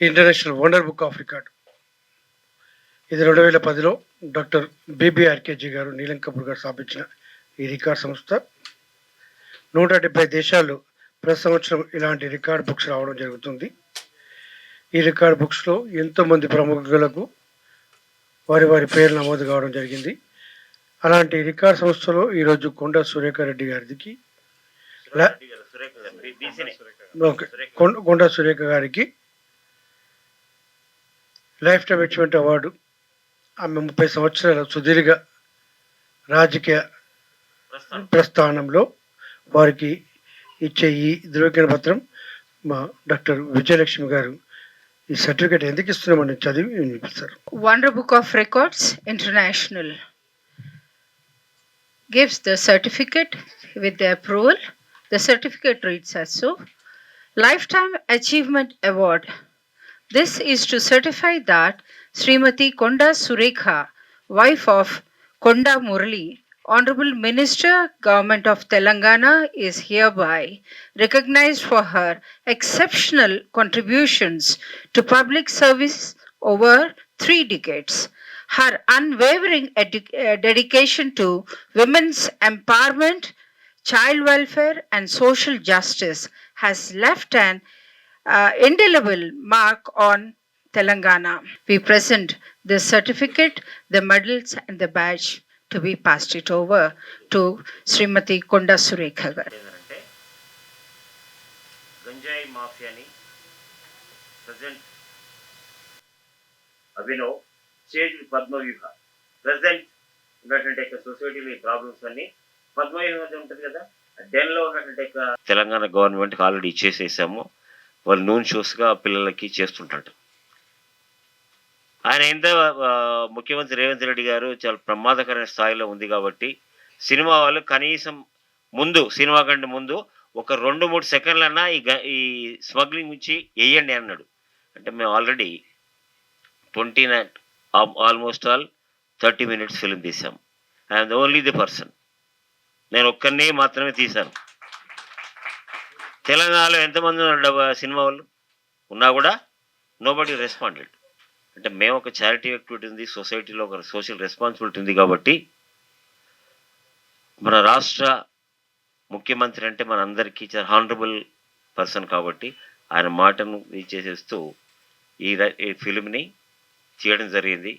International wonder book of record. ఇది రెండు వేల పదిలో డాక్టర్ బీబీఆర్కేజీ గారు నీలం కపూర్ గారు స్థాపించిన ఈ రికార్డ్ సంస్థ. నూట డెబ్బై దేశాల్లో ప్రతి సంవత్సరం ఇలాంటి రికార్డ్ బుక్స్ రావడం జరుగుతుంది. ఈ రికార్డ్ బుక్స్లో ఎంతోమంది ప్రముఖులకు వారి వారి పేర్లు నమోదు కావడం జరిగింది. అలాంటి రికార్డ్ సంస్థలో ఈరోజు కొండ సురేఖ రెడ్డి గారికి కొండ సురేఖ గారికి లైఫ్ టైం అచీవ్మెంట్ అవార్డు. ఆమె ముప్పై సంవత్సరాల సుదీర్ఘ రాజకీయ ప్రస్థానంలో వారికి ఇచ్చే ఈ ధృవీకరణ పత్రం మా డాక్టర్ విజయలక్ష్మి గారు ఈ సర్టిఫికేట్ ఎందుకు ఇస్తున్నామని చదివి sir wonder book of records international gives the certificate with approval the certificate reads also life time achievement award This is to certify that Srimati Konda Surekha, wife of Konda Murali, Honorable Minister, Government of Telangana, is hereby recognized for her exceptional contributions to public service over three decades. Her unwavering uh, dedication to women's empowerment, child welfare, and social justice has left an uh, indelible mark on Telangana. We present the certificate, the medals, and the badge to be passed it over to Srimati Konda Surekha garu. గంజాయి మాఫియాని present Abhinav stage Padmavyuha present ఉన్నటువంటి యొక్క సొసైటీలో ఈ problems అన్ని పద్మవ్యూహం అది ఉంటుంది కదా డెన్లో ఉన్నటువంటి తెలంగాణ గవర్నమెంట్ ఆల్రెడీ ఇచ్చేసేసాము వాళ్ళు నూన్ షోస్గా పిల్లలకి చేస్తుంటాడు. ఆయన ఎంత ముఖ్యమంత్రి రేవంత్ రెడ్డి గారు చాలా ప్రమాదకరమైన స్థాయిలో ఉంది కాబట్టి సినిమా వాళ్ళు కనీసం ముందు సినిమా కంటే ముందు ఒక రెండు మూడు సెకండ్లన్నా ఈ గ- ఈ స్మగ్లింగ్ నుంచి వేయండి అన్నాడు. అంటే మేము already twenty nine almost all thirty minutes film తీసాం I'm the only the person. నేను ఒక్కరిని మాత్రమే తీశాను. తెలంగాణలో ఎంతమంది ఉన్నారు సినిమా వాళ్ళు? ఉన్నా కూడా నోబడి రెస్పాండెడ్ అంటే మేము ఒక చారిటీ యాక్టివిటీ ఉంది సొసైటీలో ఒక సోషల్ రెస్పాన్సిబిలిటీ ఉంది కాబట్టి మన రాష్ట్ర ముఖ్యమంత్రి అంటే మన అందరికీ చాలా హానరబుల్ పర్సన్ కాబట్టి ఆయన మాటను చేసేస్తూ ఈ ఈ ఫిలింని చేయడం జరిగింది.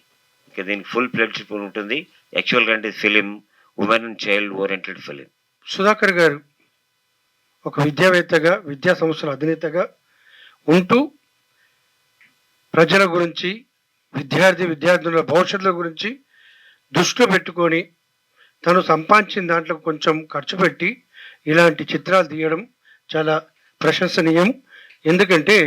ఇంకా దీనికి ఫుల్ ప్లేట్షిప్ ఉంటుంది. యాక్చువల్గా అంటే film women and child oriented film Sudhakar గారు ఒక విద్యావేత్తగా విద్యా సంస్థల అధినేతగా ఉంటూ ప్రజల గురించి విద్యార్థి విద్యార్థుల భవిష్యత్తుల గురించి దృష్టిలో పెట్టుకొని తను సంపాదించిన దాంట్లో కొంచెం ఖర్చు పెట్టి ఇలాంటి చిత్రాలు తీయడం చాలా ప్రశంసనీయం. ఎందుకంటే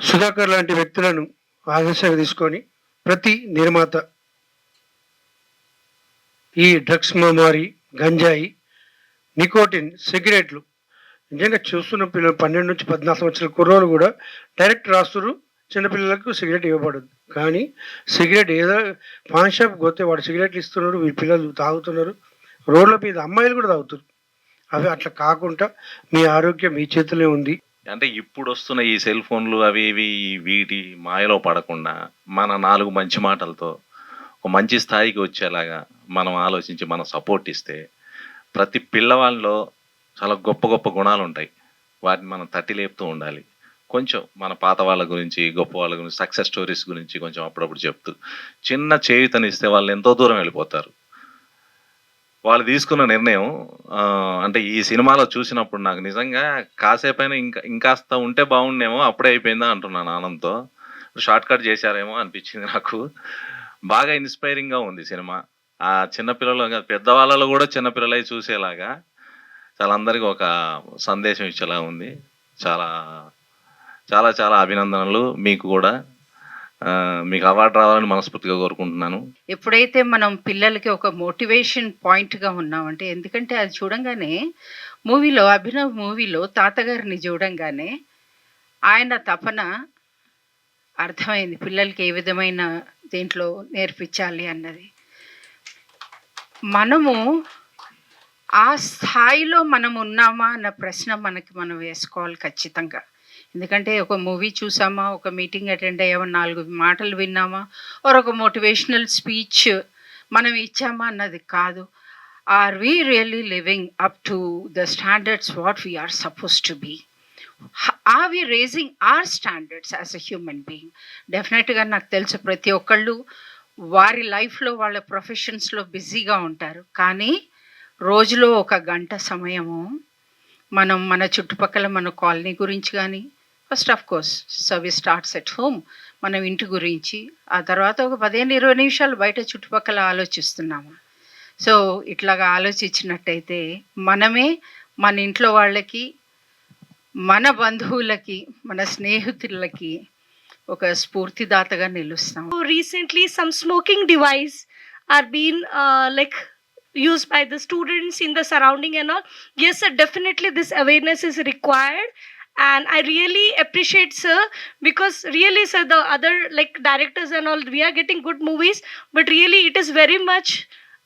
సుధాకర్ లాంటి వ్యక్తులను ఆదర్శంగా తీసుకొని ప్రతి నిర్మాత ఈ డ్రగ్స్ మహమ్మారి గంజాయి నికోటిన్ సిగరెట్లు. నిజంగా చూస్తున్న పిల్లలు పన్నెండు నుంచి పద్నాలుగు సంవత్సరాల కుర్రోలు కూడా డైరెక్ట్ రాస్తున్నారు చిన్నపిల్లలకు సిగరెట్ ఇవ్వబడదు. కానీ సిగరెట్ ఏదో పాన్ షాప్ పోతే వాడు సిగరెట్లు ఇస్తున్నారు వీళ్ళ పిల్లలు తాగుతున్నారు. రోడ్ల మీద అమ్మాయిలు కూడా తాగుతారు అవి అట్లా కాకుండా మీ ఆరోగ్యం మీ చేతిలో ఉంది. అంటే ఇప్పుడు వస్తున్న ఈ సెల్ ఫోన్లు అవి ఇవి వీటి మాయలో పడకుండా మన నాలుగు మంచి మాటలతో ఒక మంచి స్థాయికి వచ్చేలాగా మనం ఆలోచించి మనం సపోర్ట్ ఇస్తే ప్రతి పిల్లవాళ్ళలో చాలా గొప్ప గొప్ప గుణాలు ఉంటాయి. వాటిని మనం తట్టి లేపుతూ ఉండాలి. కొంచెం మన పాత వాళ్ళ గురించి గొప్ప వాళ్ళ గురించి సక్సెస్ స్టోరీస్ గురించి కొంచెం అప్పుడప్పుడు చెప్తూ చిన్న చేయుతనిస్తే వాళ్ళు ఎంతో దూరం వెళ్ళిపోతారు. వాళ్ళు తీసుకున్న నిర్ణయం అంటే ఈ సినిమాలో చూసినప్పుడు నాకు నిజంగా కాసేపైనా ఇంకా ఇంకాస్త ఉంటే బాగుండేమో అప్పుడే అయిపోయిందా అంటున్నాను ఆనంద్తో. షార్ట్ కట్ చేశారేమో అనిపించింది నాకు. బాగా ఇన్స్పైరింగ్గా ఉంది సినిమా. ఆ చిన్నపిల్లలు కాదు, పెద్దవాళ్ళలో కూడా చిన్నపిల్లలై చూసేలాగా చాలా అందరికి ఒక సందేశం ఇచ్చేలా ఉంది. చాలా చాలా చాలా అభినందనలు మీకు కూడా. మీకు అవార్డు రావాలని మనస్ఫూర్తిగా కోరుకుంటున్నాను. ఎప్పుడైతే మనం పిల్లలకి ఒక మోటివేషన్ పాయింట్గా ఉన్నామంటే ఎందుకంటే అది చూడంగానే మూవీలో అభినవ్ మూవీలో తాతగారిని చూడంగానే ఆయన తపన అర్థమైంది. పిల్లలకి ఏ విధమైన దీంట్లో నేర్పించాలి అన్నది. మనము ఆ స్థాయిలో మనం ఉన్నామా అన్న ప్రశ్న మనకి మనం వేసుకోవాలి ఖచ్చితంగా. ఎందుకంటే ఒక మూవీ చూసామా ఒక మీటింగ్ అటెండ్ అయ్యామా నాలుగు మాటలు విన్నామా ఒక ఒక మోటివేషనల్ స్పీచ్ మనం ఇచ్చామా అన్నది కాదు. Are we really living up to the standards what we are suppose to be are we raising our standards as a human being డెఫినెట్గా నాకు తెలుసు ప్రతి ఒక్కళ్ళు వారి లైఫ్లో వాళ్ళ ప్రొఫెషన్స్లో బిజీగా ఉంటారు. కానీ రోజులో ఒక గంట సమయము మనం మన చుట్టుపక్కల మన కాలనీ గురించి కానీ first of course service starts at home మనం ఇంటి గురించి ఆ తర్వాత ఒక పదిహేను ఇరవై నిమిషాలు బయట చుట్టుపక్కల ఆలోచిస్తున్నాము. సో ఇట్లాగా ఆలోచించినట్టయితే మనమే మన ఇంట్లో వాళ్ళకి మన బంధువులకి మన స్నేహితులకి ఒక స్ఫూర్తిదాతగా నిలుస్తాం So recently some smoking device are being uh, like used by the students in the surrounding and all yes sir definitely this awareness is required and i really appreciate sir because really sir the other like directors and all we are getting good movies but really it is very much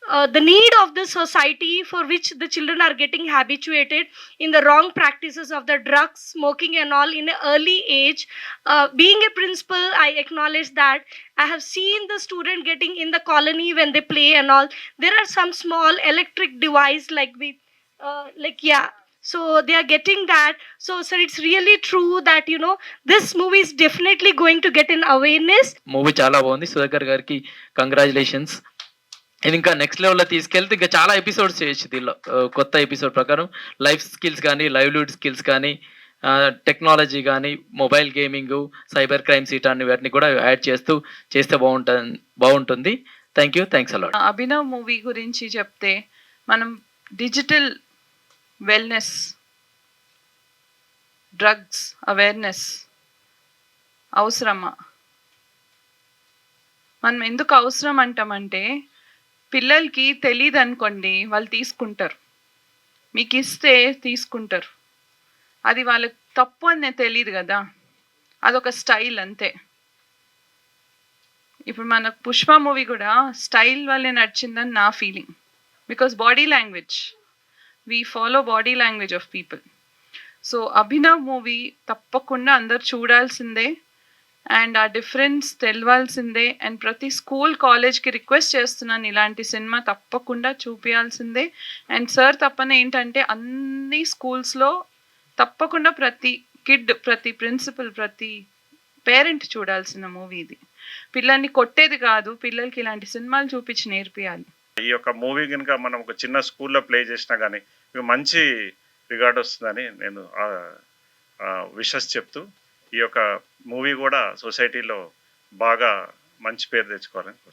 uh, the need of the society for which the children are getting habituated in the wrong practices of the drugs, smoking, and all in an early age. Uh, being a principal, I acknowledge that. I have seen the student getting in the colony when they play and all. There are some small electric device like we, uh, like yeah. So they are getting that. So, sir, it's really true that you know this movie is definitely going to get an awareness. Movie chala bagundi. Sudhakar garki congratulations. ఇది ఇంకా next లెవెల్లో తీసుకెళ్తే ఇంకా చాలా episodes చేయొచ్చు దీనిలో. కొత్త episode ప్రకారం లైఫ్ స్కిల్స్ కానీ లైవ్లీహుడ్ స్కిల్స్ కానీ టెక్నాలజీ కానీ మొబైల్ గేమింగ్ సైబర్ క్రైమ్స్ అని వాటిని కూడా యాడ్ చేస్తూ చేస్తే బాగుంటుంది. బాగుంటుంది thank you thanks a lot Abhinav movie గురించి చెప్తే మనం డిజిటల్ వెల్నెస్ డ్రగ్స్ అవేర్నెస్ అవసరమా? మనం ఎందుకు అవసరం అంటామంటే పిల్లలకి తెలియదు అనుకోండి వాళ్ళు తీసుకుంటారు. మీకు ఇస్తే తీసుకుంటారు. అది వాళ్ళకి తప్పు అని తెలియదు కదా. అదొక స్టైల్ అంతే. ఇప్పుడు మన పుష్ప మూవీ కూడా స్టైల్ వల్లే నడిచిందని నా feeling. Because body language. We follow body language of people. So Abhinav movie తప్పకుండా అందరు చూడాల్సిందే. అండ్ ఆ డిఫరెన్స్ తెలవాల్సిందే. అండ్ ప్రతి స్కూల్ కాలేజ్కి రిక్వెస్ట్ చేస్తున్నాను ఇలాంటి సినిమా తప్పకుండా చూపించాల్సిందే అండ్ సార్ తప్పన ఏంటంటే అన్ని స్కూల్స్లో తప్పకుండా ప్రతి కిడ్ ప్రతి ప్రిన్సిపల్ ప్రతి పేరెంట్ చూడాల్సిన మూవీ ఇది. పిల్లల్ని కొట్టేది కాదు పిల్లలకి ఇలాంటి సినిమాలు చూపించి నేర్పియాలి. ఈ యొక్క మూవీ కనుక మనం ఒక చిన్న స్కూల్లో ప్లే చేసినా కానీ మంచి రికార్డ్ వస్తుందని నేను విషస్ చెప్తూ ఈ యొక్క మూవీ కూడా సొసైటీలో బాగా మంచి పేరు తెచ్చుకోవాలని